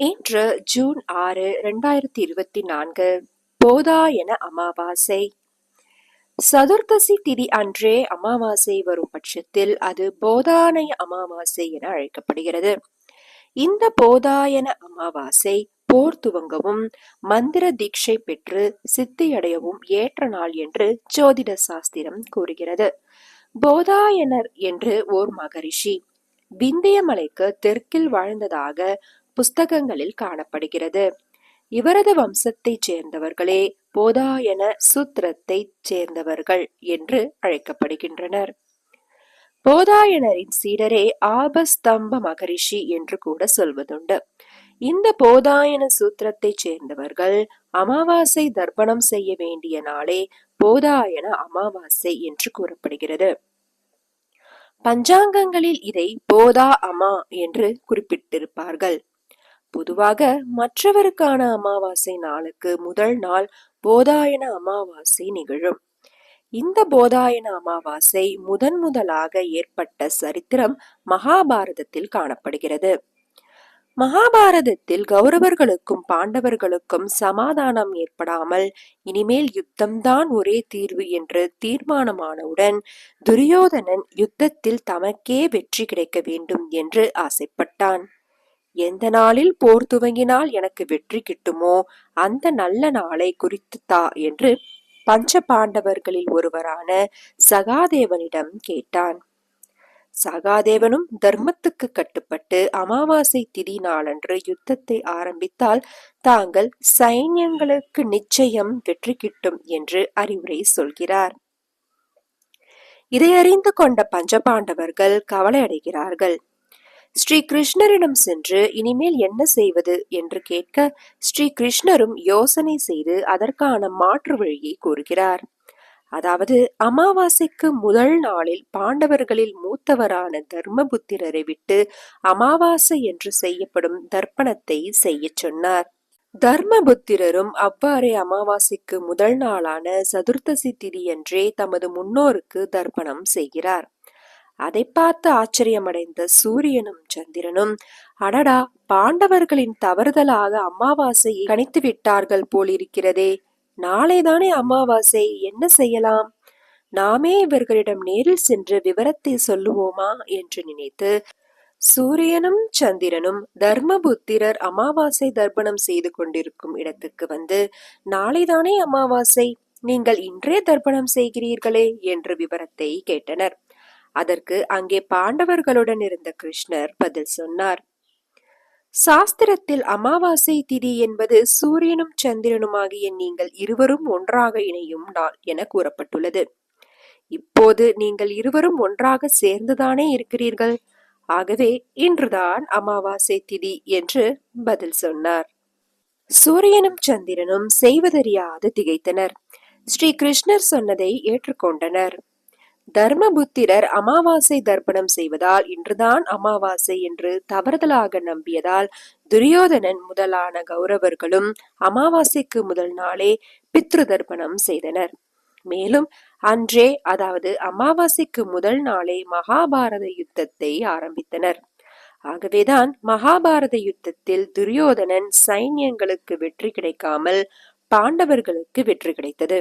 இன்று ஜூன் ஆறு ரெண்டாயிரத்தி இருபத்தி நான்கு போதாயன அமாவாசை. சதுர்தசி திதி அன்றே அமாவாசை வரும் பட்சத்தில் அது போதானய அமாவாசை என அழைக்கப்படுகிறது. இந்த போதாயன அமாவாசை போர் துவங்கவும் மந்திர தீட்சை பெற்று சித்தியடையவும் ஏற்ற நாள் என்று ஜோதிட சாஸ்திரம் கூறுகிறது. போதாயனர் என்று ஓர் மகரிஷி விந்திய மலைக்கு தெற்கில் வாழ்ந்ததாக புஸ்தகங்களில் காணப்படுகிறது. இவரது வம்சத்தைச் சேர்ந்தவர்களே போதாயன சூத்திரத்தைச் சேர்ந்தவர்கள் என்று அழைக்கப்படுகின்றனர். போதாயனரின் சீடரே ஆபஸ்தம்ப மகரிஷி என்று கூட சொல்வதுண்டு. இந்த போதாயன சூத்திரத்தைச் சேர்ந்தவர்கள் அமாவாசை தர்ப்பணம் செய்ய வேண்டிய நாளே போதாயன அமாவாசை என்று கூறப்படுகிறது. பஞ்சாங்கங்களில் இதை போதா அமா என்று குறிப்பிட்டிருப்பார்கள். பொதுவாக மற்றவருக்கான அமாவாசை நாளுக்கு முதல் நாள் போதாயன அமாவாசை நிகழும். இந்த போதாயன அமாவாசை முதன் முதலாக ஏற்பட்ட சரித்திரம் மகாபாரதத்தில் காணப்படுகிறது. மகாபாரதத்தில் கௌரவர்களுக்கும் பாண்டவர்களுக்கும் சமாதானம் ஏற்படாமல் இனிமேல் யுத்தம்தான் ஒரே தீர்வு என்று தீர்மானமானவுடன் துரியோதனன் யுத்தத்தில் தமக்கே வெற்றி கிடைக்க வேண்டும் என்று ஆசைப்பட்டான். எந்த நாளில் போர் துவங்கினால் எனக்கு வெற்றி கிட்டுமோ அந்த நல்ல நாளை குறித்து தா என்று பஞ்ச பாண்டவர்களில் ஒருவரான சகாதேவனிடம் கேட்டான். சகாதேவனும் தர்மத்துக்கு கட்டுப்பட்டு அமாவாசை திதி நாளன்று யுத்தத்தை ஆரம்பித்தால் தாங்கள் சைன்யங்களுக்கு நிச்சயம் வெற்றி கிட்டும் என்று அறிவுரை சொல்கிறார். இதை அறிந்து கொண்ட பஞ்சபாண்டவர்கள் கவலை அடைகிறார்கள் ஸ்ரீ கிருஷ்ணரிடம் சென்று இனிமேல் என்ன செய்வது என்று கேட்க ஸ்ரீ கிருஷ்ணரும் யோசனை செய்து அதற்கான மாற்று வழியை கூறுகிறார். அதாவது அமாவாசைக்கு முதல் நாளில் பாண்டவர்களில் மூத்தவரான தர்மபுத்திரரை விட்டு அமாவாசை என்று செய்யப்படும் தர்ப்பணத்தை செய்ய சொன்னார். தர்மபுத்திரரும் அவ்வாறே அமாவாசைக்கு முதல் நாளான சதுர்த்தசி திதியன்றே தமது முன்னோருக்கு தர்ப்பணம் செய்கிறார். அதை பார்த்து ஆச்சரியமடைந்த சூரியனும் சந்திரனும் அடடா பாண்டவர்களின் தவறுதலாக அமாவாசையை கணித்து விட்டார்கள் போலிருக்கிறதே. நாளைதானே அமாவாசை என்ன செய்யலாம்? நாமே இவர்களிடம் நேரில் சென்று விவரத்தை சொல்லுவோமா? என்று நினைத்து சூரியனும் சந்திரனும் தர்மபுத்திரர் அமாவாசை தர்ப்பணம் செய்து கொண்டிருக்கும் இடத்துக்கு வந்து நாளைதானே அமாவாசை நீங்கள் இன்றே தர்ப்பணம் செய்கிறீர்களே என்று விவரத்தை கேட்டனர். அதற்கு அங்கே பாண்டவர்களுடன் இருந்த கிருஷ்ணர் பதில் சொன்னார். சாஸ்திரத்தில் அமாவாசை திதி என்பது சூரியனும் சந்திரனுமாகிய நீங்கள் இருவரும் ஒன்றாக இணையும் நாள் என கூறப்பட்டுள்ளது. இப்போது நீங்கள் இருவரும் ஒன்றாக சேர்ந்துதானே இருக்கிறீர்கள்? ஆகவே இன்றுதான் அமாவாசை திதி என்று பதில் சொன்னார். சூரியனும் சந்திரனும் செய்வதறியாது திகைத்தனர். ஸ்ரீ கிருஷ்ணர் சொன்னதை ஏற்றுக்கொண்டனர். தர்மபுத்திரர் அமாவாசை தர்ப்பணம் செய்வதால் இன்றுதான் அமாவாசை என்று தவறுதலாக நம்பியதால் துரியோதனன் முதலான கௌரவர்களும் அமாவாசைக்கு முதல் நாளே பித்ரு தர்ப்பணம் செய்தனர். மேலும் அன்றே அதாவது அமாவாசைக்கு முதல் நாளே மகாபாரத யுத்தத்தை ஆரம்பித்தனர். ஆகவேதான் மகாபாரத யுத்தத்தில் துரியோதனன் சைன்யங்களுக்கு வெற்றி கிடைக்காமல் பாண்டவர்களுக்கு வெற்றி கிடைத்தது.